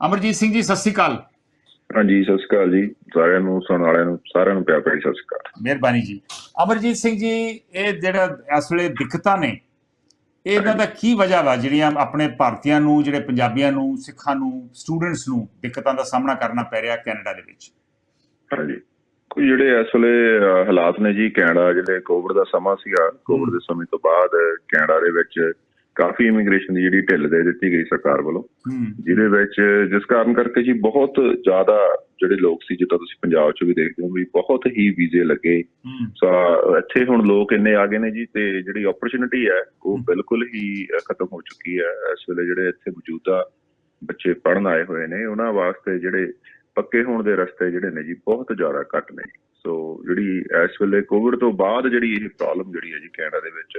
ਅਮਰਜੀਤ ਸਿੰਘ ਜੀ ਸਤਿ ਸ੍ਰੀ ਅਕਾਲ। ਹਾਂਜੀ ਸਤਿ ਸ਼੍ਰੀ ਅਕਾਲ ਜੀ। ਸਾਰਿਆਂ ਨੂੰ ਸੁਣਨ ਵਾਲਿਆਂ ਨੂੰ ਸਾਰਿਆਂ ਨੂੰ ਪਿਆਰ ਭਰੀ ਸਤਿ ਸ਼੍ਰੀ ਅਕਾਲ। ਮਿਹਰਬਾਨੀ ਜੀ। ਅਮਰਜੀਤ ਸਿੰਘ ਜੀ ਇਹ ਜਿਹੜਾ ਇਸ ਵੇਲੇ ਦਿੱਕਤਾਂ ਨੇ ਇਹਨਾਂ ਦਾ ਕੀ ਵਜ੍ਹਾ ਵਾ? ਜਿਹੜੀਆਂ ਆਪਣੇ ਭਾਰਤੀਆਂ ਨੂੰ ਜਿਹੜੇ ਪੰਜਾਬੀਆਂ ਨੂੰ ਸਿੱਖਾਂ ਨੂੰ ਸਟੂਡੈਂਟਸ ਨੂੰ ਦਿੱਕਤਾਂ ਦਾ ਸਾਹਮਣਾ ਕਰਨਾ ਪੈ ਰਿਹਾ ਕੈਨੇਡਾ ਦੇ ਵਿੱਚ? ਹਾਂਜੀ। ਕੋਈ ਜਿਹੜੇ ਇਸ ਵੇਲੇ ਹਾਲਾਤ ਨੇ ਜੀ ਕੈਨੇਡਾ ਜਿਹੜੇ ਕੋਵਿਡ ਦਾ ਸਮਾਂ ਸੀਗਾ ਕੋਵਿਡ ਦੇ ਸਮੇਂ ਤੋਂ ਬਾਅਦ ਕੈਨੇਡਾ ਦੇ ਵਿੱਚ ਕਾਫੀ ਇਮੀਗ੍ਰੇਸ਼ਨ ਦੀ ਜਿਹੜੀ ਢਿੱਲ ਦੇ ਦਿੱਤੀ ਗਈ ਸਰਕਾਰ ਵੱਲੋਂ। ਜਿਹਦੇ ਵਿੱਚ ਜਿਸ ਕਾਰਨ ਕਰਕੇ ਜੀ ਬਹੁਤ ਜ਼ਿਆਦਾ ਜਿਹੜੇ ਲੋਕ ਸੀ ਜਿੱਦਾਂ ਤੁਸੀਂ ਪੰਜਾਬ 'ਚ ਵੀ ਦੇਖਦੇ ਹੋ ਵੀ ਬਹੁਤ ਹੀ ਵੀਜ਼ੇ ਲੱਗੇ। ਸੋ ਇੱਥੇ ਹੁਣ ਲੋਕ ਇੰਨੇ ਆ ਗਏ ਨੇ ਜੀ ਤੇ ਜਿਹੜੀ ਓਪਰਚੁਨਿਟੀ ਹੈ ਉਹ ਬਿਲਕੁਲ ਹੀ ਖਤਮ ਹੋ ਚੁੱਕੀ ਹੈ। ਇਸ ਵੇਲੇ ਜਿਹੜੇ ਇੱਥੇ ਮੌਜੂਦਾ ਬੱਚੇ ਪੜਨ ਆਏ ਹੋਏ ਨੇ ਉਹਨਾਂ ਵਾਸਤੇ ਜਿਹੜੇ ਪੱਕੇ ਹੋਣ ਦੇ ਰਸਤੇ ਜਿਹੜੇ ਨੇ ਜੀ ਬਹੁਤ ਜ਼ਿਆਦਾ ਘੱਟ ਨੇ। ਸੋ ਜਿਹੜੀ ਇਸ ਵੇਲੇ ਕੋਵਿਡ ਤੋਂ ਬਾਅਦ ਜਿਹੜੀ ਇਹ ਪ੍ਰੋਬਲਮ ਜਿਹੜੀ ਹੈ ਜੀ ਕੈਨੇਡਾ ਦੇ ਵਿੱਚ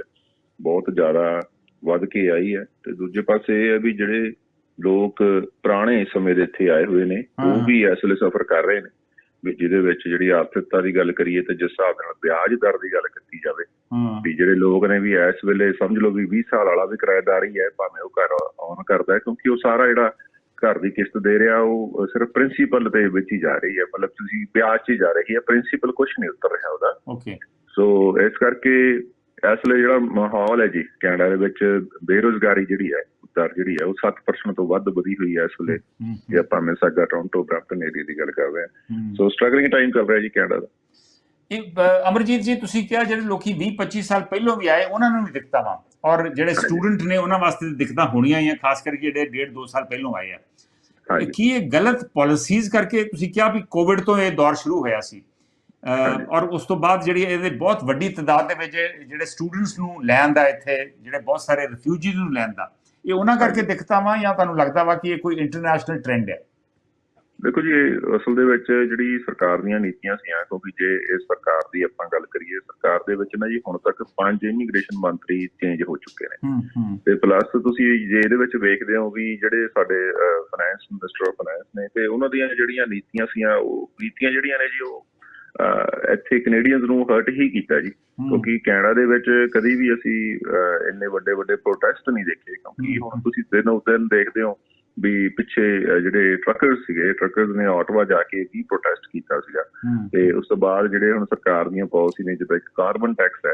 ਬਹੁਤ ਜ਼ਿਆਦਾ ਵੱਧ ਕੇ ਆਈ ਹੈ। ਤੇ ਦੂਜੇ ਪਾਸੇ ਇਹ ਹੈ ਵੀ ਜਿਹੜੇ ਲੋਕ ਪੁਰਾਣੇ ਸਮੇਂ ਦੇ ਇੱਥੇ ਆਏ ਹੋਏ ਨੇ। ਉਹ ਵੀ ਇਸ ਵੇਲੇ ਸਫਰ ਕਰ ਰਹੇ ਨੇ। ਵੀ ਜਿਹਦੇ ਵਿੱਚ ਜਿਹੜੀ ਆਰਥਿਕਤਾ ਦੀ ਗੱਲ ਕਰੀਏ ਤੇ ਜਿਸ ਹਿਸਾਬ ਨਾਲ ਵਿਆਜ ਦਰ ਦੀ ਗੱਲ ਕੀਤੀ ਜਾਵੇ ਵੀ ਜਿਹੜੇ ਲੋਕ ਨੇ ਵੀ ਇਸ ਵੇਲੇ ਸਮਝ ਲਓ ਵੀ 20 ਸਾਲ ਵਾਲਾ ਵੀ ਕਿਰਾਏਦਾਰ ਹੀ ਹੈ ਭਾਵੇਂ ਉਹ ਘਰ ਆਨ ਕਰਦਾ ਕਿਉਂਕਿ ਉਹ ਸਾਰਾ ਜਿਹੜਾ ਘਰ ਦੀ ਕਿਸ਼ਤ ਦੇ ਰਿਹਾ ਉਹ ਸਿਰਫ ਪ੍ਰਿੰਸੀਪਲ ਦੇ ਵਿੱਚ ਹੀ ਜਾ ਰਹੀ ਹੈ। ਮਤਲਬ ਤੁਸੀਂ ਵਿਆਜ 'ਚ ਹੀ ਜਾ ਰਹੀ ਹੈ ਪ੍ਰਿੰਸੀਪਲ ਕੁਝ ਨਹੀਂ ਉਤਰ ਰਿਹਾ ਉਹਦਾ। ਓਕੇ ਸੋ ਇਸ ਕਰਕੇ ਇਸ ਲਈ ਜਿਹੜਾ ਮਾਹੌਲ ਹੈ ਜੀ ਕੈਨੇਡਾ ਦੇ ਵਿੱਚ ਬੇਰੋਜ਼ਗਾਰੀ ਜਿਹੜੀ ਹੈ ਦਰ ਜਿਹੜੀ ਹੈ ਉਹ 7% ਤੋਂ ਵੱਧ ਵਧੀ ਹੋਈ ਹੈ ਇਸ ਵੇਲੇ ਜੇ ਆਪਾਂ ਮਿਸਾਗਾ ਟੋਰਾਂਟੋ ਬ੍ਰੈਂਪਟਨ ਏਰੀਆ ਦੀ ਗੱਲ ਕਰ ਰਹੇ ਹਾਂ। ਸੋ ਸਟਰਗਲਿੰਗ ਟਾਈਮ ਚੱਲ ਰਿਹਾ ਜੀ ਕੈਨੇਡਾ ਦਾ। ਇਹ ਅਮਰਜੀਤ ਜੀ ਤੁਸੀਂ ਕਿਹਾ ਜਿਹੜੇ ਲੋਕੀ 20 25 ਸਾਲ ਪਹਿਲਾਂ ਵੀ ਆਏ ਉਹਨਾਂ ਨੂੰ ਵੀ ਦਿੱਕਤਾਂ ਵਾ। ਔਰ ਜਿਹੜੇ ਸਟੂਡੈਂਟ ਨੇ ਉਹਨਾਂ ਵਾਸਤੇ ਦਿੱਕਤਾਂ ਹੋਣੀਆਂ ਆ ਖਾਸ ਕਰਕੇ ਜਿਹੜੇ ਡੇਢ ਦੋ ਸਾਲ ਪਹਿਲਾਂ ਆਏ ਆ। ਕੀ ਇਹ ਗਲਤ ਪਾਲਿਸੀਜ਼ ਕਰਕੇ ਤੁਸੀਂ ਕਿਹਾ ਵੀ ਕੋਵਿਡ ਤੋਂ ਇਹ ਦੌਰ ਸ਼ੁਰੂ ਹੋਇਆ ਸੀ। ਔਰ ਉਸ ਤੋਂ ਬਾਅਦ ਜਿਹੜੀ ਇਹਦੇ ਬਹੁਤ ਵੱਡੀ ਤਦਾਦ ਦੇ ਵਿੱਚ ਜਿਹੜੇ ਸਟੂਡੈਂਟਸ ਨੂੰ ਲੈਣ ਦਾ ਇੱਥੇ ਜਿਹੜੇ ਬਹੁਤ ਸਾਰੇ ਰਿਫਿਊਜੀਜ਼ ਨੂੰ ਲੈਣ ਦਾ ਇਹ ਉਹਨਾਂ ਕਰਕੇ ਦਿੱਕਤਾਂ ਵਾ ਜਾਂ ਤੁਹਾਨੂੰ ਲੱਗਦਾ ਵਾ ਕਿ ਇਹ ਕੋਈ ਇੰਟਰਨੈਸ਼ਨਲ ਟ੍ਰੈਂਡ ਹੈ? ਦੇਖੋ ਜੀ ਅਸਲ ਦੇ ਵਿੱਚ ਜਿਹੜੀ ਸਰਕਾਰ ਦੀਆਂ ਨੀਤੀਆਂ ਸੀਆਂ ਕਿਉਂਕਿ ਜੇ ਇਸ ਸਰਕਾਰ ਦੀ ਆਪਾਂ ਗੱਲ ਕਰੀਏ ਸਰਕਾਰ ਦੇ ਵਿੱਚ ਨਾ ਜੀ ਹੁਣ ਤੱਕ ਪੰਜ ਇਮੀਗ੍ਰੇਸ਼ਨ ਮੰਤਰੀ ਚੇਂਜ ਹੋ ਚੁੱਕੇ ਨੇ। ਤੇ ਪਲੱਸ ਤੁਸੀਂ ਜੇ ਇਹਦੇ ਵਿੱਚ ਵੇਖਦੇ ਹੋ ਵੀ ਜਿਹੜੇ ਸਾਡੇ ਫਾਈਨੈਂਸ ਮਿਨਿਸਟਰ ਆਫ ਫਾਈਨੈਂਸ ਨੇ ਤੇ ਉਹਨਾਂ ਦੀਆਂ ਜਿਹੜੀਆਂ ਨੀਤੀਆਂ ਸੀਆਂ ਉਹ ਨੀਤੀਆਂ ਜਿਹੜੀਆਂ ਨੇ ਜੀ ਉਹ ਇੱਥੇ ਕੈਨੇਡੀਅਨਸ ਨੂੰ ਹਰਟ ਹੀ ਕੀਤਾ ਜੀ ਕਿਉਂਕਿ ਕੈਨੇਡਾ ਦੇ ਵਿੱਚ ਕਦੀ ਵੀ ਅਸੀਂ ਇੰਨੇ ਵੱਡੇ ਵੱਡੇ ਪ੍ਰੋਟੈਸਟ ਨਹੀਂ ਦੇਖੇ ਕਿਉਂਕਿ। ਹੁਣ ਤੁਸੀਂ ਦਿਨ ਉਹ ਦਿਨ ਦੇਖਦੇ ਹੋ ਵੀ ਪਿੱਛੇ ਜਿਹੜੇ ਟਰੱਕਰਸ ਸੀਗੇ ਟਰੱਕਰਸ ਨੇ ਆਟਵਾ ਜਾ ਕੇ ਵੀ ਪ੍ਰੋਟੈਸਟ ਕੀਤਾ ਸੀਗਾ। ਤੇ ਉਸ ਤੋਂ ਬਾਅਦ ਜਿਹੜੇ ਹੁਣ ਸਰਕਾਰ ਦੀਆਂ ਪਾਲਿਸੀ ਨੇ ਇੱਕ ਕਾਰਬਨ ਟੈਕਸ ਹੈ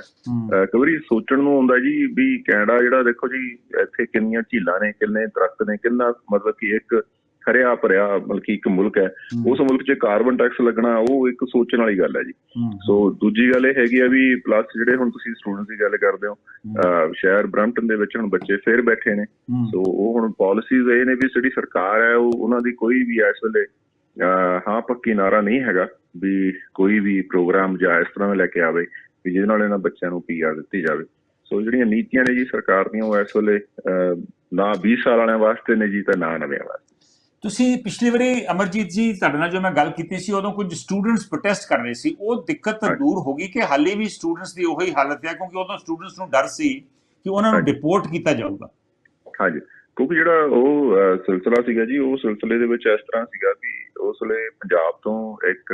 ਕਈ ਵਾਰੀ ਸੋਚਣ ਨੂੰ ਆਉਂਦਾ ਜੀ ਵੀ ਕੈਨੇਡਾ ਜਿਹੜਾ ਦੇਖੋ ਜੀ ਇੱਥੇ ਕਿੰਨੀਆਂ ਝੀਲਾਂ ਨੇ ਕਿੰਨੇ ਦਰਖਤ ਨੇ ਕਿੰਨਾ ਮਤਲਬ ਕਿ ਇੱਕ ਹਰਿਆ ਭਰਿਆ ਮਤਲਬ ਕਿ ਇੱਕ ਮੁਲਕ ਹੈ ਉਸ ਮੁਲਕ 'ਚ ਕਾਰਬਨ ਟੈਕਸ ਲੱਗਣਾ ਉਹ ਇੱਕ ਸੋਚਣ ਵਾਲੀ ਗੱਲ ਹੈ ਜੀ। ਸੋ ਦੂਜੀ ਗੱਲ ਇਹ ਹੈਗੀ ਆ ਵੀ ਪਲੱਸ ਜਿਹੜੇ ਹੁਣ ਤੁਸੀਂ ਸਟੂਡੈਂਟਸ ਦੀ ਗੱਲ ਕਰਦੇ ਹੋ ਸ਼ਹਿਰ ਬ੍ਰੈਂਪਟਨ ਦੇ ਵਿੱਚ ਹੁਣ ਬੱਚੇ ਫੇਰ ਬੈਠੇ ਨੇ। ਸੋ ਉਹ ਹੁਣ ਪਾਲਿਸੀਜ਼ ਇਹ ਨੇ ਵੀ ਜਿਹੜੀ ਸਰਕਾਰ ਹੈ ਉਹ ਉਹਨਾਂ ਦੀ ਕੋਈ ਵੀ ਇਸ ਵੇਲੇ ਹਾਂ ਪੱਕੀ ਨਾਰਾ ਨਹੀਂ ਹੈਗਾ ਵੀ ਕੋਈ ਵੀ ਪ੍ਰੋਗਰਾਮ ਜਾਂ ਇਸ ਤਰ੍ਹਾਂ ਦਾ ਲੈ ਕੇ ਆਵੇ ਵੀ ਜਿਹਦੇ ਨਾਲ ਇਹਨਾਂ ਬੱਚਿਆਂ ਨੂੰ ਪੀਆਰ ਦਿੱਤੀ ਜਾਵੇ। ਸੋ ਜਿਹੜੀਆਂ ਨੀਤੀਆਂ ਨੇ ਜੀ ਸਰਕਾਰ ਦੀਆਂ ਉਹ ਇਸ ਵੇਲੇ ਨਾ 20 ਸਾਲ ਵਾਲਿਆਂ ਵਾਸਤੇ ਨੇ ਜੀ ਤੇ ਨਾ ਨਵਿਆਂ ਵਾਸਤੇ। ਤੁਸੀਂ ਪਿਛਲੀ ਵਾਰੀ ਅਮਰਜੀਤ ਜੀ ਤੁਹਾਡੇ ਨਾਲ ਜੋ ਮੈਂ ਗੱਲ ਕੀਤੀ ਸੀ ਉਦੋਂ ਕੁਝ ਸਟੂਡੈਂਟਸ ਪ੍ਰੋਟੈਸਟ ਕਰ ਰਹੇ ਸੀ ਉਹ ਦਿੱਕਤ। ਦੂਰ ਹੋ ਗਈ ਕਿ ਹਾਲੇ ਵੀ ਸਟੂਡੈਂਟਸ ਦੀ ਉਹੀ ਹਾਲਤ ਹੈ ਕਿਉਂਕਿ ਉਦੋਂ ਸਟੂਡੈਂਟਸ ਨੂੰ ਡਰ ਸੀ ਕਿ ਉਹਨਾਂ ਨੂੰ। ਡਿਪੋਰਟ ਕੀਤਾ ਜਾਊਗਾ ਹਾਂਜੀ ਕਿਉਂਕਿ ਜਿਹੜਾ ਉਹ ਸਿਲਸਿਲਾ ਸੀਗਾ ਜੀ ਉਹ ਸਿਲਸਿਲੇ ਦੇ ਵਿੱਚ ਇਸ ਤਰ੍ਹਾਂ ਸੀਗਾ ਵੀ ਉਸ ਵੇਲੇ ਪੰਜਾਬ ਤੋਂ ਇੱਕ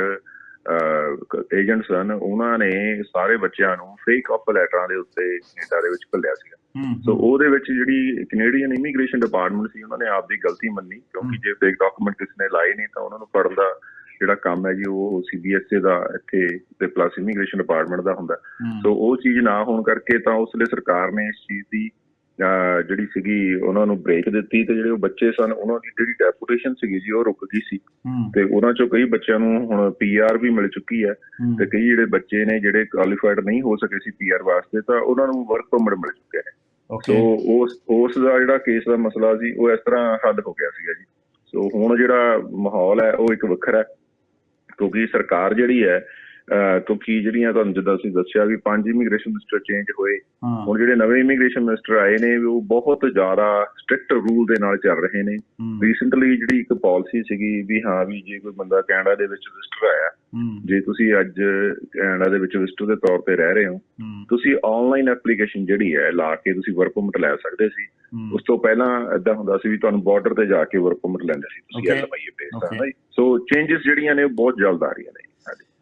ਏਜੰਟ ਸਨ ਉਹਨਾਂ ਨੇ ਸਾਰੇ ਬੱਚਿਆਂ ਨੂੰ ਫੇਕ ਆਫਰ ਲੈਟਰਾਂ ਦੇ ਉੱਤੇ ਕੈਨੇਡਾ ਦੇ ਵਿੱਚ ਘੱਲਿਆ ਸੀਗਾ। ਸੋ ਉਹਦੇ ਵਿੱਚ ਜਿਹੜੀ ਕੈਨੇਡੀਅਨ ਇਮੀਗ੍ਰੇਸ਼ਨ ਡਿਪਾਰਟਮੈਂਟ ਸੀ ਉਹਨਾਂ ਨੇ ਆਪਦੀ ਗਲਤੀ ਮੰਨੀ ਕਿਉਂਕਿ ਜੇ ਫੇਕ ਡਾਕੂਮੈਂਟ ਕਿਸੇ ਨੇ ਲਾਏ ਨਹੀਂ ਤਾਂ ਉਹਨਾਂ ਨੂੰ ਫੜਨ ਦਾ ਜਿਹੜਾ ਕੰਮ ਹੈ ਜੀ ਉਹ ਸੀਬੀਐਸਏ ਦਾ ਇੱਥੇ ਤੇ ਪਲੱਸ ਇਮੀਗ੍ਰੇਸ਼ਨ ਡਿਪਾਰਟਮੈਂਟ ਦਾ ਹੁੰਦਾ। ਸੋ ਉਹ ਚੀਜ਼ ਨਾ ਹੋਣ ਕਰਕੇ ਤਾਂ ਉਸ ਲਈ ਸਰਕਾਰ ਨੇ ਇਸ ਚੀਜ਼ ਦੀ ਜਿਹੜੀ ਸੀਗੀ ਉਹਨਾਂ ਨੂੰ ਬ੍ਰੇਕ ਦਿੱਤੀ ਤੇ ਜਿਹੜੇ ਉਹ ਬੱਚੇ ਸਨ ਉਹਨਾਂ ਦੀ ਜਿਹੜੀ ਡੈਪੂਟੇਸ਼ਨ ਸੀਗੀ ਜੀ ਉਹ ਰੁਕ ਗਈ ਸੀ। ਤੇ ਉਹਨਾਂ ਚੋਂ ਕਈ ਬੱਚਿਆਂ ਨੂੰ ਹੁਣ ਪੀਆਰ ਵੀ ਮਿਲ ਚੁੱਕੀ ਹੈ ਤੇ ਕਈ ਜਿਹੜੇ ਬੱਚੇ ਨੇ ਜਿਹੜੇ ਕੁਆਲੀਫਾਈਡ ਨਹੀਂ ਹੋ ਸਕੇ ਸੀ ਪੀਆਰ ਵਾਸਤੇ ਤਾਂ ਉਹਨਾਂ ਨੂੰ ਵਰਕ ਪਰਮਿਟ ਮਿਲ ਚੁੱਕਿਆ ਹੈ ਸੋ ਉਸ ਉਸ ਦਾ ਜਿਹੜਾ ਕੇਸ ਦਾ ਮਸਲਾ ਸੀ ਉਹ ਇਸ ਤਰ੍ਹਾਂ ਹੱਲ ਹੋ ਗਿਆ ਸੀਗਾ ਜੀ। ਸੋ ਹੁਣ ਜਿਹੜਾ ਮਾਹੌਲ ਹੈ ਉਹ ਇੱਕ ਵੱਖਰਾ ਹੈ। ਕਿਉਂਕਿ ਸਰਕਾਰ ਜਿਹੜੀ ਹੈ ਕਿਉਂਕਿ ਜਿਹੜੀਆਂ ਤੁਹਾਨੂੰ ਜਿੱਦਾਂ ਅਸੀਂ ਦੱਸਿਆ ਵੀ ਪੰਜ ਇਮੀਗ੍ਰੇਸ਼ਨ ਮਿਨਿਸਟਰ ਚੇਂਜ ਹੋਏ ਹੁਣ ਜਿਹੜੇ ਨਵੇਂ ਇਮੀਗ੍ਰੇਸ਼ਨ ਮਿਨਿਸਟਰ ਆਏ ਨੇ ਵੀ ਉਹ ਬਹੁਤ ਜ਼ਿਆਦਾ ਸਟ੍ਰਿਕਟ ਰੂਲ ਦੇ ਨਾਲ ਚੱਲ ਰਹੇ ਨੇ। ਰੀਸੈਂਟਲੀ ਜਿਹੜੀ ਇੱਕ ਪਾਲਿਸੀ ਸੀਗੀ ਵੀ ਹਾਂ ਵੀ ਜੇ ਕੋਈ ਬੰਦਾ ਕੈਨੇਡਾ ਦੇ ਵਿੱਚ ਵਿਜ਼ਟਰ ਆਇਆ ਜੇ ਤੁਸੀਂ ਅੱਜ ਕੈਨੇਡਾ ਦੇ ਵਿੱਚ ਵਿਜ਼ਟਰ ਦੇ ਤੌਰ ਤੇ ਰਹਿ ਰਹੇ ਹੋ ਤੁਸੀਂ ਆਨਲਾਈਨ ਐਪਲੀਕੇਸ਼ਨ ਜਿਹੜੀ ਹੈ ਲਾ ਕੇ ਤੁਸੀਂ ਵਰਕ ਪਰਮਿਟ ਲੈ ਸਕਦੇ ਸੀ। ਉਸ ਤੋਂ ਪਹਿਲਾਂ ਇਦਾਂ ਹੁੰਦਾ ਸੀ ਵੀ ਤੁਹਾਨੂੰ ਬਾਰਡਰ ਤੇ ਜਾ ਕੇ ਵਰਕ ਪਰਮਿਟ ਲੈਂਦੇ ਸੀ ਤੁਸੀਂ. LMI base. ਦਾ ਸੋ ਚੇਂਜਸ ਜਿਹੜੀਆਂ ਨੇ ਉਹ ਬਹੁਤ ਜਲਦ ਆ ਰਹੀਆਂ ਨੇ।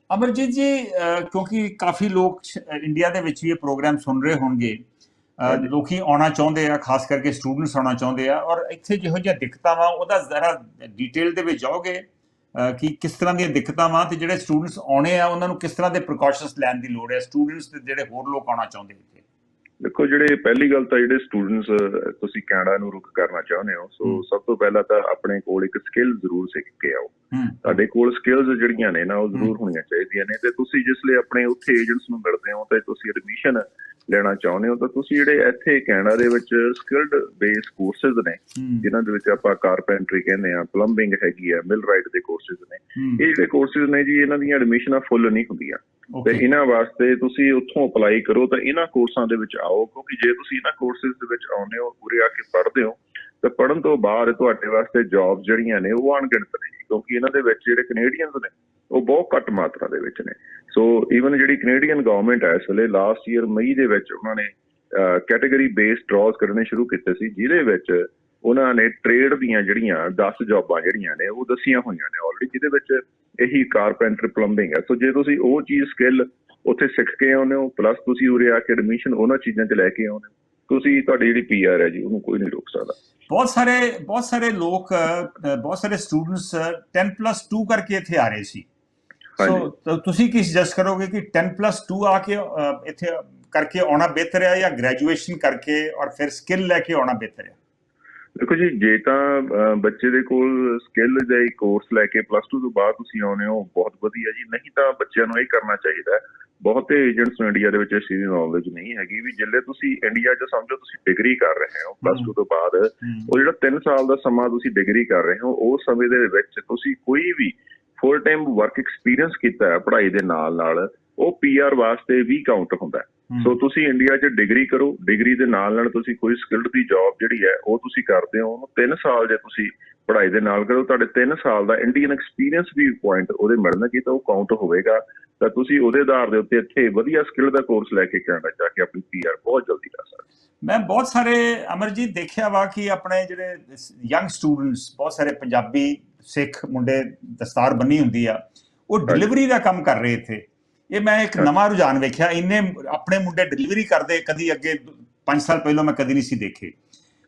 ਅਮਰਜੀਤ ਜੀ ਕਿਉਂਕਿ ਕਾਫੀ ਲੋਕ ਇੰਡੀਆ ਦੇ ਵਿੱਚ ਵੀ ਇਹ ਪ੍ਰੋਗਰਾਮ ਸੁਣ ਰਹੇ ਹੋਣਗੇ। ਲੋਕੀ ਆਉਣਾ ਚਾਹੁੰਦੇ ਆ ਖਾਸ ਕਰਕੇ ਸਟੂਡੈਂਟਸ ਆਉਣਾ ਚਾਹੁੰਦੇ ਆ ਔਰ ਇੱਥੇ ਜਿਹੋ ਜਿਹੀਆਂ ਦਿੱਕਤਾਂ ਵਾ ਉਹਦਾ ਜ਼ਰਾ ਡਿਟੇਲ ਦੇ ਵਿੱਚ ਜਾਓਗੇ ਕਿ ਕਿਸ ਤਰ੍ਹਾਂ ਦੀਆਂ ਦਿੱਕਤਾਂ ਵਾ ਤੇ ਜਿਹੜੇ ਸਟੂਡੈਂਟਸ ਆਉਣੇ ਆ ਉਹਨਾਂ ਨੂੰ ਕਿਸ ਤਰ੍ਹਾਂ ਦੇ ਪ੍ਰੀਕਾਸ਼ਨਸ ਲੈਣ ਦੀ ਲੋੜ ਹੈ ਸਟੂਡੈਂਟਸ ਤੇ ਜਿਹੜੇ ਹੋਰ ਲੋਕ ਆਉਣਾ ਚਾਹੁੰਦੇ ਇੱਥੇ? ਦੇਖੋ ਜਿਹੜੇ ਪਹਿਲੀ ਗੱਲ ਤਾਂ ਜਿਹੜੇ ਸਟੂਡੈਂਟਸ ਤੁਸੀਂ ਕੈਨੇਡਾ ਨੂੰ ਰੁਕ ਕਰਨਾ ਚਾਹੁੰਦੇ ਹੋ ਸੋ। ਸਭ ਤੋਂ ਪਹਿਲਾਂ ਤਾਂ ਆਪਣੇ ਕੋਲ ਇੱਕ ਸਕਿੱਲ ਜ਼ਰੂਰ ਸਿੱਖ ਕੇ ਆਓ। ਤੁਹਾਡੇ ਕੋਲ ਸਕਿੱਲਸ ਜਿਹੜੀਆਂ ਨੇ ਨਾ ਉਹ ਜ਼ਰੂਰ ਹੋਣੀਆਂ ਚਾਹੀਦੀਆਂ ਨੇ। ਤੇ ਤੁਸੀਂ ਜਿਸ ਲਈ ਆਪਣੇ ਉੱਥੇ ਏਜੰਟਸ ਨੂੰ ਮਿਲਦੇ ਹੋ ਤੇ ਤੁਸੀਂ ਐਡਮਿਸ਼ਨ ਲੈਣਾ ਚਾਹੁੰਦੇ ਹੋ ਤਾਂ ਤੁਸੀਂ ਜਿਹੜੇ ਇੱਥੇ ਕੈਨੇਡਾ ਦੇ ਵਿੱਚ ਸਕਿਲਡ ਬੇਸ ਕੋਰਸਸ ਨੇ ਜਿਨ੍ਹਾਂ ਦੇ ਵਿੱਚ ਆਪਾਂ ਕਾਰਪੈਂਟਰੀ ਕਹਿੰਦੇ ਆ ਪਲੰਬਿੰਗ ਹੈਗੀ ਆ ਮਿਲ ਰਾਈਟ ਦੇ ਕੋਰਸਸ ਨੇ। ਇਹ ਜਿਹੜੇ ਕੋਰਸਸ ਨੇ ਜੀ ਇਹਨਾਂ ਦੀਆਂ ਐਡਮਿਸ਼ਨਾਂ ਫੁੱਲ ਨਹੀਂ ਹੁੰਦੀਆਂ। ਤੇ ਇਹਨਾਂ ਵਾਸਤੇ ਤੁਸੀਂ ਉੱਥੋਂ ਅਪਲਾਈ ਕਰੋ ਤਾਂ ਇਹਨਾਂ ਕੋਰਸਾਂ ਦੇ ਵਿੱਚ ਆਓ ਕਿਉਂਕਿ ਜੇ ਤੁਸੀਂ ਇਹਨਾਂ ਕੋਰਸਸ ਦੇ ਵਿੱਚ ਆਉਂਦੇ ਹੋ ਉਰੇ ਆ ਕੇ ਪੜ੍ਹਦੇ ਹੋ ਤੇ ਪੜ੍ਹਨ ਤੋਂ ਬਾਅਦ ਤੁਹਾਡੇ ਵਾਸਤੇ ਜੌਬ ਜਿਹੜੀਆਂ ਨੇ ਉਹ ਅਣਗਿਣਤ ਨੇ, ਕਿਉਂਕਿ ਇਹਨਾਂ ਦੇ ਵਿੱਚ ਜਿਹੜੇ ਕੈਨੇਡੀਅਨਸ ਨੇ, ਉਹ ਬਹੁਤ ਘੱਟ ਮਾਤਰਾ ਦੇ ਵਿੱਚ ਨੇ। ਸੋ ਈਵਨ ਜਿਹੜੀ ਕੈਨੇਡੀਅਨ ਗਵਰਨਮੈਂਟ ਹੈ, ਇਸ ਵੇਲੇ ਲਾਸਟ ਈਅਰ ਮਈ ਦੇ ਵਿੱਚ ਉਹਨਾਂ ਨੇ ਕੈਟਾਗਰੀ ਬੇਸਡ ਡਰਾਜ਼ ਕਰਨੇ ਸ਼ੁਰੂ ਕੀਤੇ ਸੀ, ਜਿਹਦੇ ਵਿੱਚ ਉਹਨਾਂ ਨੇ ਟ੍ਰੇਡ ਦੀਆਂ ਜਿਹੜੀਆਂ 10 ਜੌਬਾਂ ਜਿਹੜੀਆਂ ਨੇ, ਉਹ ਦੱਸੀਆਂ ਹੋਈਆਂ ਨੇ ਆਲਰੇਡੀ ਜਿਹਦੇ ਵਿੱਚ ਇਹੀ ਕਾਰਪੈਂਟਰ ਪਲੰਬਿੰਗ ਹੈ। ਸੋ ਜੇ ਤੁਸੀਂ ਉਹ ਚੀਜ਼ ਸਕਿੱਲ ਉੱਥੇ ਸਿੱਖ ਕੇ ਆਉਂਦੇ ਹੋ ਪਲੱਸ ਤੁਸੀਂ ਉਰੇ ਆ ਕੇ ਐਡਮਿਸ਼ਨ ਉਹਨਾਂ ਚੀਜ਼ਾਂ 'ਚ ਲੈ ਕੇ ਆਉਂਦੇ ਹੋ ਤੁਸੀਂ ਤੁਹਾਡੀ ਜਿਹੜੀ ਪੀਆਰ ਹੈ ਜੀ ਉਹਨੂੰ ਕੋਈ ਨਹੀਂ ਰੋਕ ਸਕਦਾ। ਬਹੁਤ ਸਾਰੇ ਬਹੁਤ ਸਾਰੇ ਲੋਕ ਬਹੁਤ ਸਾਰੇ ਸਟੂਡੈਂਟਸ 10+2 ਕਰਕੇ ਇੱਥੇ ਆ ਰਹੇ ਸੀ। ਸੋ ਤੁਸੀਂ ਕੀ ਸੁਜੈਸਟ ਕਰੋਗੇ ਕਿ 10+2 ਆ ਕੇ ਇੱਥੇ ਕਰਕੇ ਆਉਣਾ ਬਿਹਤਰ ਹੈ ਜਾਂ ਗ੍ਰੈਜੂਏਸ਼ਨ ਕਰਕੇ ਔਰ ਫਿਰ ਸਕਿੱਲ ਲੈ ਕੇ ਆਉਣਾ ਬਿਹਤਰ ਹੈ? ਦੇਖੋ ਜੀ ਜੇ ਤਾਂ ਬੱਚੇ ਦੇ ਕੋਲ ਸਕਿੱਲ ਦਾ ਇੱਕ ਕੋਰਸ ਲੈ ਕੇ ਪਲੱਸ 2 ਤੋਂ ਬਾਅਦ ਤੁਸੀਂ ਆਉਨੇ ਹੋ ਬਹੁਤ ਵਧੀਆ ਜੀ। ਨਹੀਂ ਤਾਂ ਬੱਚਿਆਂ ਨੂੰ ਇਹ ਕਰਨਾ ਚਾਹੀਦਾ। ਬਹੁਤੇ ਏਜੰਟਸ ਨੂੰ ਇੰਡੀਆ ਦੇ ਵਿੱਚ ਇਸ ਚੀਜ਼ ਦੀ ਨੌਲੇਜ ਨਹੀਂ ਹੈਗੀ ਵੀ ਜਿੱਲੇ ਤੁਸੀਂ ਇੰਡੀਆ 'ਚ ਸਮਝੋ ਤੁਸੀਂ ਡਿਗਰੀ ਕਰ ਰਹੇ ਹੋ ਪਲੱਸ 2 ਤੋਂ ਬਾਅਦ। ਉਹ ਜਿਹੜਾ 3 ਸਾਲ ਦਾ ਸਮਾਂ ਤੁਸੀਂ ਡਿਗਰੀ ਕਰ ਰਹੇ ਹੋ ਉਸ ਸਮੇਂ ਦੇ ਵਿੱਚ ਤੁਸੀਂ ਕੋਈ ਵੀ ਫੁੱਲ ਟਾਈਮ ਵਰਕ ਐਕਸਪੀਰੀਅੰਸ ਕੀਤਾ ਹੈ ਪੜ੍ਹਾਈ ਦੇ ਨਾਲ ਨਾਲ ਉਹ ਪੀਆਰ ਵਾਸਤੇ ਵੀ ਕਾਊਂਟ ਹੁੰਦਾ ਹੈ। ਸੋ ਤੁਸੀਂ ਇੰਡੀਆ 'ਚ ਡਿਗਰੀ ਕਰੋ ਡਿਗਰੀ ਦੇ ਨਾਲ ਨਾਲ ਤੁਸੀਂ ਕੋਈ ਸਕਿਲਡ ਦੀ ਜੌਬ ਜਿਹੜੀ ਹੈ ਉਹ ਤੁਸੀਂ ਕਰਦੇ ਹੋ ਉਹਨੂੰ 3 ਸਾਲ ਜੇ ਤੁਸੀਂ ਪੜ੍ਹਾਈ ਦੇ ਨਾਲ ਕਰੋ ਤੁਹਾਡੇ 3 ਸਾਲ ਦਾ ਇੰਡੀਅਨ ਐਕਸਪੀਰੀਅੰਸ ਵੀ ਪੁਆਇੰਟ ਉਹਦੇ ਮਿਲਣਗੇ ਤਾਂ ਉਹ ਕਾਊਂਟ ਹੋਵੇਗਾ। ਤਾਂ ਤੁਸੀਂ ਉਹਦੇ ਆਧਾਰ ਦੇ ਉੱਤੇ ਇੱਥੇ ਵਧੀਆ ਸਕਿੱਲ ਦਾ ਕੋਰਸ ਲੈ ਕੇ ਕੈਨੇਡਾ ਜਾ ਕੇ ਆਪਣੀ ਪੀਆਰ ਬਹੁਤ ਜਲਦੀ ਕਰ ਸਕਦੇ। ਮੈਂ ਬਹੁਤ ਸਾਰੇ ਅਮਰਜੀਤ ਦੇਖਿਆ ਵਾ ਕਿ ਆਪਣੇ ਜਿਹੜੇ ਯੰਗ ਸਟੂਡੈਂਟਸ ਬਹੁਤ ਸਾਰੇ ਪੰਜਾਬੀ ਸਿੱਖ ਮੁੰਡੇ ਦਸਤਾਰ ਬੰਨੀ ਹੁੰਦੀ ਆ ਉਹ ਡਿਲੀਵਰੀ ਦਾ ਕੰਮ ਕਰ ਰਹੇ ਇੱਥੇ। ਇਹ ਮੈਂ ਇੱਕ। ਨਵਾਂ ਰੁਝਾਨ ਵੇਖਿਆ ਇੰਨੇ ਆਪਣੇ ਮੁੰਡੇ ਡਿਲੀਵਰੀ ਕਰਦੇ ਕਦੀ ਅੱਗੇ 5 ਸਾਲ ਪਹਿਲਾਂ ਮੈਂ ਕਦੀ ਨਹੀਂ ਸੀ ਦੇਖੇ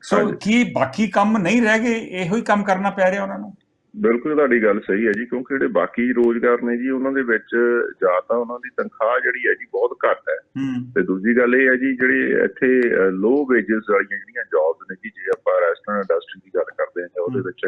ਸੋ। ਕੀ ਬਾਕੀ ਕੰਮ ਨਹੀਂ ਰਹਿ ਗਏ ਇਹੋ ਹੀ ਕੰਮ ਕਰਨਾ ਪੈ ਰਿਹਾ ਉਹਨਾਂ ਨੂੰ ਬਿਲਕੁਲ ਤੁਹਾਡੀ ਗੱਲ ਸਹੀ ਹੈ ਜੀ ਕਿਉਂਕਿ ਜਿਹੜੇ ਬਾਕੀ ਰੋਜ਼ਗਾਰ ਨੇ ਜੀ ਉਹਨਾਂ ਦੇ ਵਿੱਚ ਜਾਂ ਤਾਂ ਉਹਨਾਂ ਦੀ ਤਨਖਾਹ ਜਿਹੜੀ ਹੈ ਜੀ ਬਹੁਤ ਘੱਟ ਹੈ ਤੇ ਦੂਜੀ ਗੱਲ ਇਹ ਹੈ ਜੀ ਜਿਹੜੇ ਇੱਥੇ ਲੋ ਵੇਜਸ ਵਾਲੀਆਂ ਜਿਹੜੀਆਂ ਜੌਬਸ ਨੇ ਜੀ ਜੇ ਆਪਾਂ ਰੈਸਟੋਰੈਂਟ ਇੰਡਸਟਰੀ ਦੀ ਗੱਲ ਕਰਦੇ ਹਾਂ ਉਹਦੇ। ਵਿੱਚ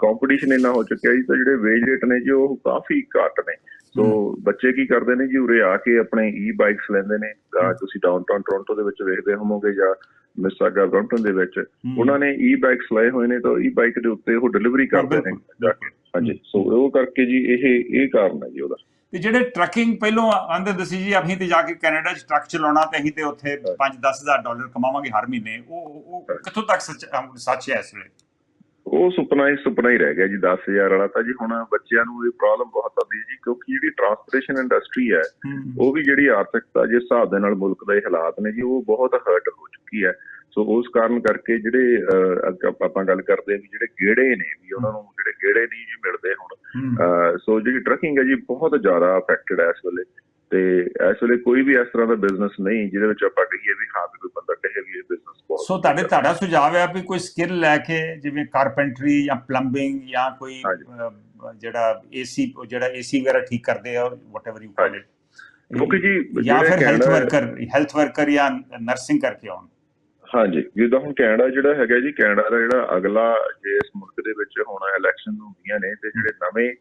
ਕੰਪੀਟੀਸ਼ਨ ਇੰਨਾ ਹੋ ਚੁੱਕਿਆ ਜੀ ਤਾਂ ਜਿਹੜੇ ਵੇਜ ਰੇਟ ਨੇ ਜੀ ਉਹ ਕਾਫੀ ਘੱਟ ਨੇ ਸੋ ਬੱਚੇ ਕੀ ਕਰਦੇ ਨੇ ਜੀ? ਉਰੇ ਆ ਕੇ ਆਪਣੇ ਈ ਬਾਈਕਸ ਲੈਂਦੇ ਨੇ। ਤੁਸੀਂ ਡਾਊਨਟਾਊਨ ਟੋਰਾਂਟੋ ਦੇ ਵਿੱਚ ਵੇਖਦੇ ਹੋਵੋਗੇ ਜਾਂ ਮਿਸਾਗਾ ਬ੍ਰੈਂਪਟਨ ਦੇ ਵਿੱਚ। ਉਹਨਾਂ ਨੇ ਈ ਬਾਈਕਸ ਲਏ ਹੋਏ ਨੇ ਤਾਂ ਈ ਬਾਈਕ ਦੇ ਉੱਤੇ ਉਹ ਡਿਲੀਵਰੀ ਕਰਦੇ ਨੇ। ਜਾ ਕੇ। ਹਾਂਜੀ ਸੋ ਉਹ ਕਰਕੇ ਜੀ ਇਹ ਇਹ ਕਾਰਨ ਹੈ ਜੀ ਉਹਦਾ। ਤੇ ਜਿਹੜੇ ਟਰੱਕਿੰਗ ਪਹਿਲੋਂ ਆਂਦੇ ਹੁੰਦੇ ਸੀ ਜੀ ਅਸੀਂ ਤੇ ਜਾ ਕੇ ਕੈਨੇਡਾ 'ਚ ਟਰੱਕ ਚਲਾਉਣਾ ਤੇ ਅਸੀਂ ਤੇ ਉੱਥੇ 5-10 ਹਜ਼ਾਰ ਡਾਲਰ ਕਮਾਵਾਂਗੇ ਹਰ ਮਹੀਨੇ। ਉਹ ਉਹ ਕਿੱਥੋਂ ਤੱਕ ਸੱਚ ਹੈ ਇਸ ਵੇਲੇ? ਉਹ ਸੁਪਨਾ ਹੀ ਸੁਪਨਾ ਹੀ ਰਹਿ ਗਿਆ ਜੀ 10000 ਵਾਲਾ ਤਾਂ ਜੀ ਹੁਣ ਬੱਚਿਆਂ ਨੂੰ ਇਹ ਪ੍ਰੋਬਲਮ ਬਹੁਤ ਆਉਂਦੀ ਹੈ ਜੀ ਕਿਉਂਕਿ ਜਿਹੜੀ ਟਰਾਂਸਪੋਰਟੇਸ਼ਨ ਇੰਡਸਟਰੀ ਹੈ ਉਹ ਵੀ ਜਿਹੜੀ ਆਰਥਿਕਤਾ ਜਿਸ ਹਿਸਾਬ ਦੇ ਨਾਲ ਮੁਲਕ ਦੇ ਹਾਲਾਤ ਨੇ ਜੀ ਉਹ ਬਹੁਤ ਹਰਟ ਹੋ ਚੁੱਕੀ ਹੈ। ਸੋ ਉਸ ਕਾਰਨ ਕਰਕੇ ਜਿਹੜੇ ਆਪਾਂ ਗੱਲ ਕਰਦੇ ਵੀ ਜਿਹੜੇ ਗੇੜੇ ਨੇ ਵੀ ਉਹਨਾਂ ਨੂੰ ਜਿਹੜੇ ਗੇੜੇ ਨਹੀਂ ਜੀ ਮਿਲਦੇ ਹੁਣ। ਸੋ ਜਿਹੜੀ ਟਰੱਕਿੰਗ ਹੈ ਜੀ ਬਹੁਤ ਜ਼ਿਆਦਾ ਅਫੈਕਟਡ ਹੈ ਇਸ ਵੇਲੇ। ਤੇ ਇਸ ਵੇਲੇ ਕੋਈ ਵੀ ਇਸ ਤਰ੍ਹਾਂ ਦਾ ਬਿਜ਼ਨਸ ਨਹੀਂ ਜਿਹਦੇ ਵਿੱਚ ਆਪਾਂ ਕਹੀਏ ਵੀ ਹਾਂ ਵੀ ਕੋਈ ਬੰਦਾ ਕਹੇ ਵੀ ਇਹ ਬਿਜ਼ਨਸ ਬਹੁਤ ਸੋ ਤੁਹਾਡੇ ਤੁਹਾਡਾ ਸੁਝਾਅ ਹੈ ਵੀ ਕੋਈ ਸਕਿੱਲ ਲੈ ਕੇ ਜਿਵੇਂ ਕਾਰਪੈਂਟਰੀ ਜਾਂ ਪਲੰਬਿੰਗ ਜਾਂ ਕੋਈ ਜਿਹੜਾ ਏਸੀ ਜਿਹੜਾ ਏਸੀ ਵਗੈਰਾ ਠੀਕ ਕਰਦੇ ਆ ਵਾਟਐਵਰ ਯੂ ਕਾਲ ਇਟ ਕਿਉਂਕਿ ਜੀ ਜਾਂ ਫਿਰ ਹੈਲਥ ਵਰਕਰ ਹੈਲਥ ਵਰਕਰ ਜਾਂ ਨਰਸਿੰਗ ਕਰਕੇ ਆਉਣ। ਹਾਂਜੀ। ਜਿੱਦਾਂ ਹੁਣ ਕੈਨੇਡਾ ਜਿਹੜਾ ਹੈਗਾ ਜੀ ਕੈਨੇਡਾ ਦਾ ਜਿਹੜਾ ਅਗਲਾ ਜੇ ਇਸ ਮੁਲਕ ਦੇ ਵਿੱਚ ਹੁਣ ਇਲੈਕਸ਼ਨ ਹੁੰਦੀਆਂ ਨੇ ਤੇ ਜਿਹੜੇ ਨਵੇਂ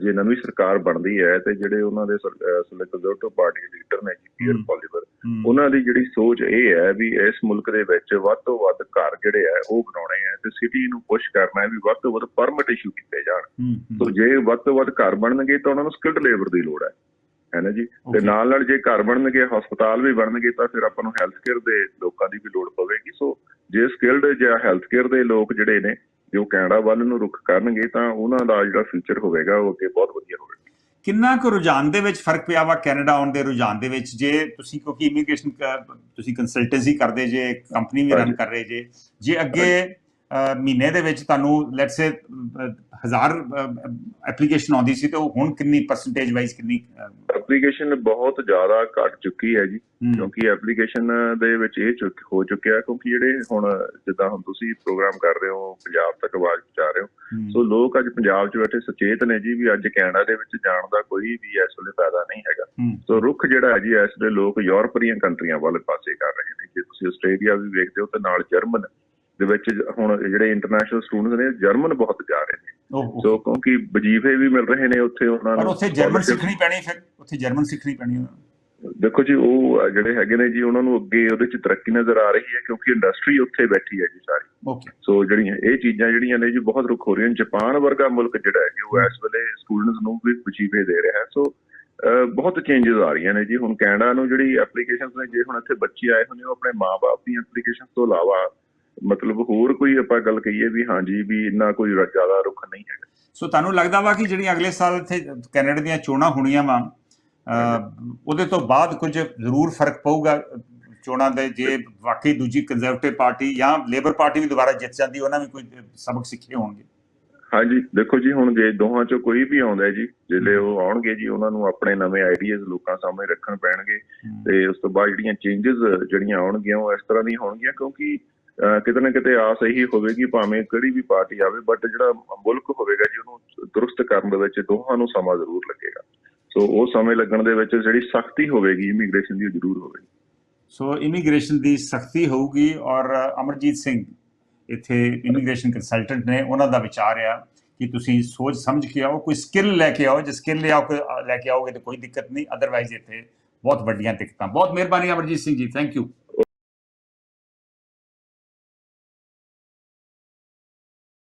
ਜੇ ਨਵੀਂ ਸਰਕਾਰ ਬਣਦੀ ਹੈ ਤੇ ਜਿਹੜੇ ਉਹਨਾਂ ਦੇ ਕੰਜ਼ਰਵੇਟਿਵ ਪਾਰਟੀ ਦੇ ਲੀਡਰ ਨੇ ਜੀ ਪੀਅਰ। ਪੋਲੀਵਰ ਉਹਨਾਂ ਦੀ ਜਿਹੜੀ ਸੋਚ ਇਹ ਹੈ ਵੀ ਇਸ ਮੁਲਕ ਦੇ ਵਿੱਚ ਵੱਧ ਤੋਂ ਵੱਧ ਘਰ ਜਿਹੜੇ ਆ ਉਹ ਬਣਾਉਣੇ ਆ ਤੇ ਸਿਟੀ ਨੂੰ ਪੁਸ਼ ਕਰਨਾ ਹੈ ਵੀ ਵੱਧ ਤੋਂ ਵੱਧ ਪਰਮਿਟ ਇਸ਼ੂ ਕੀਤੇ ਜਾਣ। ਸੋ ਜੇ ਵੱਧ ਤੋਂ ਵੱਧ ਘਰ ਬਣਨਗੇ ਤਾਂ ਉਹਨਾਂ ਨੂੰ ਸਕਿਲਡ ਲੇਬਰ ਦੀ ਲੋੜ ਹੈ ਹੈ ਨਾ ਜੀ ਤੇ. ਨਾਲ ਨਾਲ ਜੇ ਘਰ ਬਣਨਗੇ ਹਸਪਤਾਲ ਵੀ ਬਣਨਗੇ ਤਾਂ ਫਿਰ ਆਪਾਂ ਨੂੰ ਹੈਲਥ ਕੇਅਰ ਦੇ ਲੋਕਾਂ ਦੀ ਵੀ ਲੋੜ ਪਵੇਗੀ ਸੋ ਜੇ ਸਕਿਲਡ ਜਾਂ ਹੈਲਥ ਕੇਅਰ ਦੇ ਲੋਕ ਜਿਹੜੇ ਨੇ ਜੋ ਕੈਨੇਡਾ ਵੱਲ ਨੂੰ ਰੁਖ ਕਰਨਗੇ ਤਾਂ ਉਹਨਾਂ ਦਾ ਜਿਹੜਾ ਫਿਊਚਰ ਹੋਵੇਗਾ ਉਹ ਅੱਗੇ ਬਹੁਤ ਵਧੀਆ ਹੋਵੇਗਾ ਕਿੰਨਾ ਕੁ ਰੁਝਾਨ ਦੇ ਵਿੱਚ ਫ਼ਰਕ ਪਿਆ ਵਾ ਕੈਨੇਡਾ ਆਉਣ ਦੇ ਰੁਝਾਨ ਦੇ ਵਿੱਚ ਜੇ ਤੁਸੀਂ ਕਿਉਂਕਿ ਇਮੀਗ੍ਰੇਸ਼ਨ ਤੁਸੀਂ ਕੰਸਲਟੈਂਸੀ ਕਰਦੇ ਜੇ ਕੰਪਨੀ ਵੀ ਰਨ। ਕਰ ਰਹੇ ਜੇ ਜੇ ਅੱਗੇ ਮਹੀਨੇ ਦੇ ਵਿੱਚ ਤੁਹਾਨੂੰ ਲੈਟਸ ਸੇ ਹਜ਼ਾਰ ਐਪਲੀਕੇਸ਼ਨ ਆਉਂਦੀ ਸੀ ਤੇ ਉਹ ਹੁਣ ਕਿੰਨੀ ਪਰਸੈਂਟੇਜ ਵਾਈਜ਼ ਕਿੰਨੀ ਐਪਲੀਕੇਸ਼ਨ ਬਹੁਤ ਜ਼ਿਆਦਾ ਘਟ ਚੁੱਕੀ ਹੈ ਜੀ ਕਿਉਂਕਿ ਐਪਲੀਕੇਸ਼ਨ ਦੇ ਵਿੱਚ ਇਹ ਚੁੱਕ ਹੋ ਚੁੱਕਿਆ ਕਿਉਂਕਿ ਜਿਹੜੇ ਹੁਣ ਜਿੱਦਾਂ ਹੁਣ ਤੁਸੀਂ ਪ੍ਰੋਗਰਾਮ ਕਰ ਰਹੇ ਹੋ ਪੰਜਾਬ ਤੱਕ ਆਵਾਜ਼ ਪਹੁੰਚਾ ਰਹੇ ਹੋ ਸੋ ਲੋਕ ਅੱਜ ਪੰਜਾਬ 'ਚ ਬੈਠੇ ਸੁਚੇਤ ਨੇ ਜੀ ਵੀ ਅੱਜ ਕੈਨੇਡਾ ਦੇ ਵਿੱਚ ਜਾਣ ਦਾ ਕੋਈ ਵੀ ਇਸ ਵੇਲੇ ਫਾਇਦਾ ਨਹੀਂ ਹੈਗਾ। ਸੋ ਰੁਖ ਜਿਹੜਾ ਹੈ ਜੀ ਇਸ ਵੇਲੇ ਲੋਕ ਯੂਰਪੀਅਨ ਕੰਟਰੀਆਂ ਵੱਲ ਪਾਸੇ ਕਰ ਰਹੇ ਨੇ। ਜੇ ਤੁਸੀਂ ਆਸਟ੍ਰੇਲੀਆ ਵੀ ਵੇਖਦੇ ਹੋ ਤੇ ਨਾਲ ਜਰਮਨ ਦੇ ਵਿੱਚ ਹੁਣ ਜਿਹੜੇ ਇੰਟਰਨੈਸ਼ਨਲ ਸਟੂਡੈਂਟਸ ਨੇ ਜਰਮਨ ਬਹੁਤ ਜਾ ਰਹੇ ਨੇ। ਸੋ ਕਿਉਂਕਿ ਵਜੀਫੇ ਵੀ ਮਿਲ ਰਹੇ ਨੇ ਉੱਥੇ ਉਹਨਾਂ ਪਰ ਨੂੰ। ਉੱਥੇ ਜਰਮਨ ਸਿੱਖਣੀ ਪੈਣੀ ਫਿਰ ਉੱਥੇ ਜਰਮਨ ਸਿੱਖਣੀ ਪੈਣੀ ਉਹਨਾਂ ਨੂੰ। ਦੇਖੋ ਜੀ ਉਹ ਜਿਹੜੇ ਹੈਗੇ ਨੇ ਜੀ ਉਹਨਾਂ ਨੂੰ ਅੱਗੇ ਉਹਦੇ ਚ ਤਰੱਕੀ ਨਜ਼ਰ ਆ ਰਹੀ ਹੈ ਕਿਉਂਕਿ ਇੰਡਸਟਰੀ ਉੱਥੇ ਬੈਠੀ ਹੈ ਜੀ ਸਾਰੀ। ਸੋ ਜਿਹੜੀਆਂ ਇਹ ਚੀਜ਼ਾਂ ਜਿਹੜੀਆਂ ਨੇ ਜੀ ਬਹੁਤ ਰੁਖ ਹੋ ਰਹੀਆਂ ਨੇ। ਜਾਪਾਨ ਵਰਗਾ ਮੁਲਕ ਜਿਹੜਾ ਹੈ ਜੀ ਉਹ ਇਸ ਵੇਲੇ ਸਟੂਡੈਂਟਸ ਨੂੰ ਵੀ ਵਜੀਫੇ ਦੇ ਰਿਹਾ ਹੈ। ਸੋ ਬਹੁਤ ਚੇਂਜਸ ਆ ਰਹੀਆਂ ਨੇ ਜੀ। ਹੁਣ ਕੈਨੇਡਾ ਨੂੰ ਜਿਹੜੀ ਐਪਲੀਕੇਸ਼ਨਸ ਨੇ ਜੇ ਹੁਣ ਇੱਥੇ ਬੱਚੇ ਆਏ ਹੁੰਦੇ ਉਹ ਆਪਣੇ ਮਾਪੇ ਦੀਆਂ ਐਪਲੀਕੇਸ਼ਨਸ ਤੋਂ ਇਲਾਵਾ ਮਤਲਬ ਹੋਰ ਕੋਈ ਆਪਾਂ ਗੱਲ ਕਹੀਏ ਵੀ ਹਾਂਜੀ ਵੀ ਇੰਨਾ ਕੋਈ ਜ਼ਿਆਦਾ ਰੁਖ ਨਹੀਂ ਹੈਗਾ। ਸੋ ਤੁਹਾਨੂੰ ਲੱਗਦਾ ਵਾ ਕਿ ਜਿਹੜੀਆਂ ਅਗਲੇ ਸਾਲ ਇੱਥੇ ਕੈਨੇਡਾ ਦੀਆਂ ਚੋਣਾਂ ਹੋਣੀਆਂ ਵਾ ਉਹਦੇ ਤੋਂ ਬਾਅਦ ਕੁਝ ਜ਼ਰੂਰ ਫ਼ਰਕ ਪਊਗਾ ਚੋਣਾਂ ਦੇ ਜੇ ਵਾਕਈ ਦੂਜੀ ਕੰਜ਼ਰਵੇਟਿਵ ਪਾਰਟੀ ਜਾਂ ਲੇਬਰ ਪਾਰਟੀ ਵੀ ਦੁਬਾਰਾ ਜਿੱਤ ਜਾਂਦੀ ਉਹਨਾਂ ਵੀ ਕੋਈ ਸਬਕ ਸਿੱਖੇ ਹੋਣਗੇ। ਹਾਂਜੀ ਦੇਖੋ ਜੀ ਹੁਣ ਜੇ ਦੋਹਾਂ ਚੋਂ ਕੋਈ ਵੀ ਆਉਂਦਾ ਜੀ ਜਿਹੜੇ ਉਹ ਆਉਣਗੇ ਜੀ ਉਹਨਾਂ ਨੂੰ ਆਪਣੇ ਨਵੇਂ ਆਈਡੀਆਜ਼ ਲੋਕਾਂ ਸਾਹਮਣੇ ਰੱਖਣ ਪੈਣਗੇ ਤੇ ਉਸ ਤੋਂ ਬਾਅਦ ਜਿਹੜੀਆਂ ਚੇਂਜਸ ਜਿਹੜੀਆਂ ਆਉਣਗੀਆਂ ਉਹ ਇਸ ਤਰ੍ਹਾਂ ਦੀਆਂ ਹੋਣਗੀਆਂ ਕਿਉਂਕਿ ਕਿਤੇ ਨਾ ਕਿਤੇ ਆਸ ਇਹੀ ਹੋਵੇਗੀ ਭਾਵੇਂ ਕਿਹੜੀ ਵੀ ਪਾਰਟੀ ਆਵੇ ਬਟ ਜਿਹੜਾ ਮੁਲਕ ਹੋਵੇਗਾ ਜੀ, ਉਹਨੂੰ ਦਰੁਸਤ ਕਰਨ ਦੇ ਵਿੱਚ ਦੋਹਾਂ ਨੂੰ ਸਮਾਂ ਜ਼ਰੂਰ ਲੱਗੇਗਾ। ਸੋ ਉਹ ਸਮੇਂ ਲੱਗਣ ਦੇ ਵਿੱਚ ਜਿਹੜੀ ਸਖਤੀ ਹੋਵੇਗੀ ਇਮੀਗ੍ਰੇਸ਼ਨ ਦੀ ਜ਼ਰੂਰ ਹੋਵੇਗੀ। ਸੋ ਇਮੀਗ੍ਰੇਸ਼ਨ ਦੀ ਸਖਤੀ ਹੋਊਗੀ ਔਰ ਅਮਰਜੀਤ ਸਿੰਘ ਇੱਥੇ ਇਮੀਗ੍ਰੇਸ਼ਨ ਕੰਸਲਟੈਂਟ ਨੇ ਉਹਨਾਂ ਦਾ ਵਿਚਾਰ ਆ ਕਿ ਤੁਸੀਂ ਸੋਚ ਸਮਝ ਕੇ ਆਓ, ਕੋਈ ਸਕਿੱਲ ਲੈ ਕੇ ਆਓ, ਜੇ ਸਕਿੱਲ ਲੈ ਆਓ ਲੈ ਕੇ ਆਓਗੇ ਤਾਂ ਕੋਈ ਦਿੱਕਤ ਨਹੀਂ ਅਦਰਵਾਈਜ਼ ਇੱਥੇ ਬਹੁਤ ਵੱਡੀਆਂ ਦਿੱਕਤਾਂ। ਬਹੁਤ ਮਿਹਰਬਾਨੀ ਅਮਰਜੀਤ ਸਿੰਘ ਜੀ ਥੈਂਕ ਯੂ